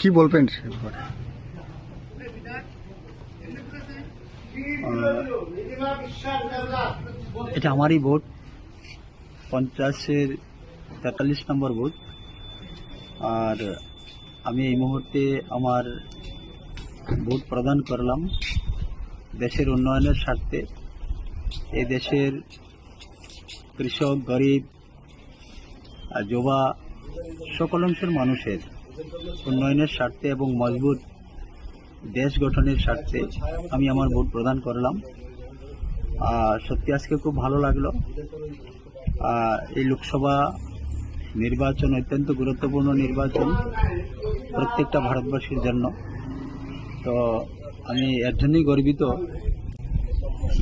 কি বলবেন? এটা আমারই ভোট। পঞ্চাশের তেতাল্লিশ নম্বর ভোট। আর আমি এই মুহূর্তে আমার ভোট প্রদান করলাম দেশের উন্নয়নের স্বার্থে। এই দেশের কৃষক, গরিব আর যুবা সকল অংশের মানুষের উন্নয়নের স্বার্থে এবং মজবুত দেশ গঠনের স্বার্থে আমি আমার ভোট প্রদান করলাম। আর সত্যি আজকে খুব ভালো লাগল। এই লোকসভা নির্বাচন অত্যন্ত গুরুত্বপূর্ণ নির্বাচন প্রত্যেকটা ভারতবাসীর জন্য। তো আমি এর জন্যই গর্বিত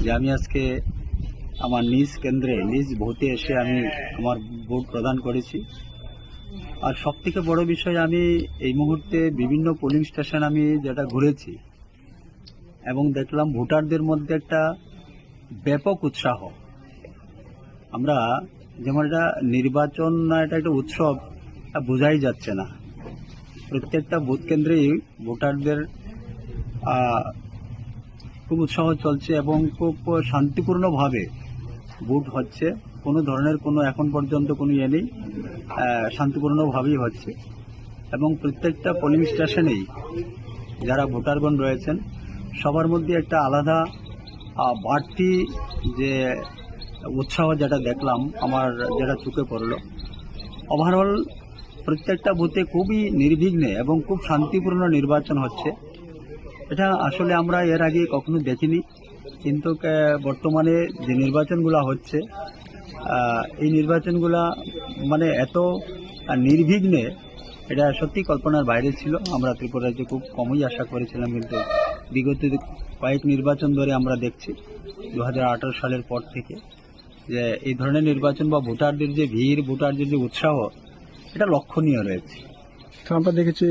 যে আমি আজকে আমার নিজ কেন্দ্রে, নিজ ভোটে এসে আমি আমার ভোট প্রদান করেছি। আর সব থেকে বড় বিষয় আমি এই মুহূর্তে বিভিন্ন পোলিং স্টেশন আমি যেটা ঘুরেছি, এবং দেখলাম ভোটারদের মধ্যে একটা ব্যাপক উৎসাহ। আমরা যেমন এটা নির্বাচন না এটা একটা উৎসব বোঝাই যাচ্ছে না। প্রত্যেকটা ভোট কেন্দ্রেই ভোটারদের খুব উৎসাহ চলছে এবং খুব শান্তিপূর্ণভাবে ভোট হচ্ছে। কোনো ধরনের কোনো এখন পর্যন্ত কোনো ইয়ে নেই শান্তিপূর্ণভাবেই হচ্ছে। এবং প্রত্যেকটা পোলিং স্টেশনেই যারা ভোটারগণ রয়েছেন, সবার মধ্যে একটা আলাদা বাড়তি যে উৎসাহ যেটা দেখলাম, আমার যেটা চোখে পড়ল। ওভারঅল প্রত্যেকটা বুথে খুবই নির্বিঘ্নে এবং খুব শান্তিপূর্ণ নির্বাচন হচ্ছে। এটা আসলে আমরা এর আগে কখনো দেখিনি, কিন্তু বর্তমানে যে নির্বাচনগুলো হচ্ছে এই নির্বাচনগুলা মানে এত নির্বিঘ্নে এটা সত্যি কল্পনার বাইরে ছিল। আমরা ত্রিপুরা রাজ্যে খুব কমই আশা করেছিলাম, কিন্তু বিগত কয়েক নির্বাচন ধরে আমরা দেখছি দু হাজার আঠারো সালের পর থেকে যে এই ধরনের নির্বাচন বা ভোটারদের যে ভিড়, ভোটারদের যে উৎসাহ, এটা লক্ষণীয় রয়েছে। আমরা দেখেছি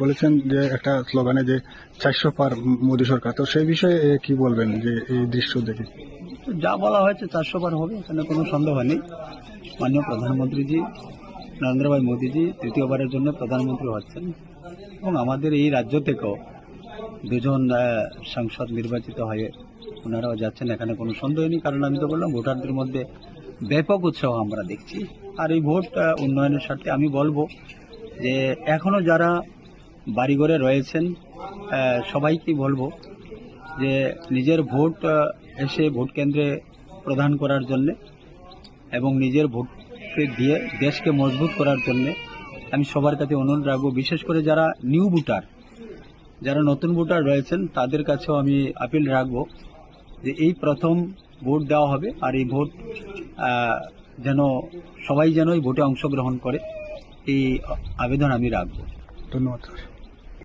বলেছেন যে একটা স্লোগানে যে চারশো পার মোদী সরকার, তো সেই বিষয়ে কি বলবেন যে এই দৃশ্য দেখে? যা বলা হয়েছে চারশো বার হবে এখানে কোনো সন্দেহ নেই। মাননীয় প্রধানমন্ত্রীজি নরেন্দ্র ভাই মোদীজি তৃতীয়বারের জন্য প্রধানমন্ত্রী হচ্ছেন। এবং আমাদের এই রাজ্য থেকেও দুজন সাংসদ নির্বাচিত হয়ে ওনারাও যাচ্ছেন এখানে কোনো সন্দেহ নেই। কারণ আমি তো বললাম ভোটারদের মধ্যে ব্যাপক উৎসাহ আমরা দেখছি। আর এই ভোট উন্নয়নের স্বার্থে আমি বলব যে এখনও যারা বাড়িঘরে রয়েছেন আহ, সবাইকেই বলব যে নিজের ভোট এসে ভোট কেন্দ্রে প্রদান করার জন্য এবং নিজের ভোটকে দিয়ে দেশকে মজবুত করার জন্য আমি সবার কাছে অনুরোধ রাখব, বিশেষ করে যারা নিউ ভোটার, যারা নতুন ভোটার রয়েছেন, তাদের কাছেও আমি আপিল রাখব যে এই প্রথম ভোট দেওয়া হবে আর এই ভোট যেন সবাই যেন এই ভোটে অংশগ্রহণ করে, এই আবেদন আমি রাখব। ধন্যবাদ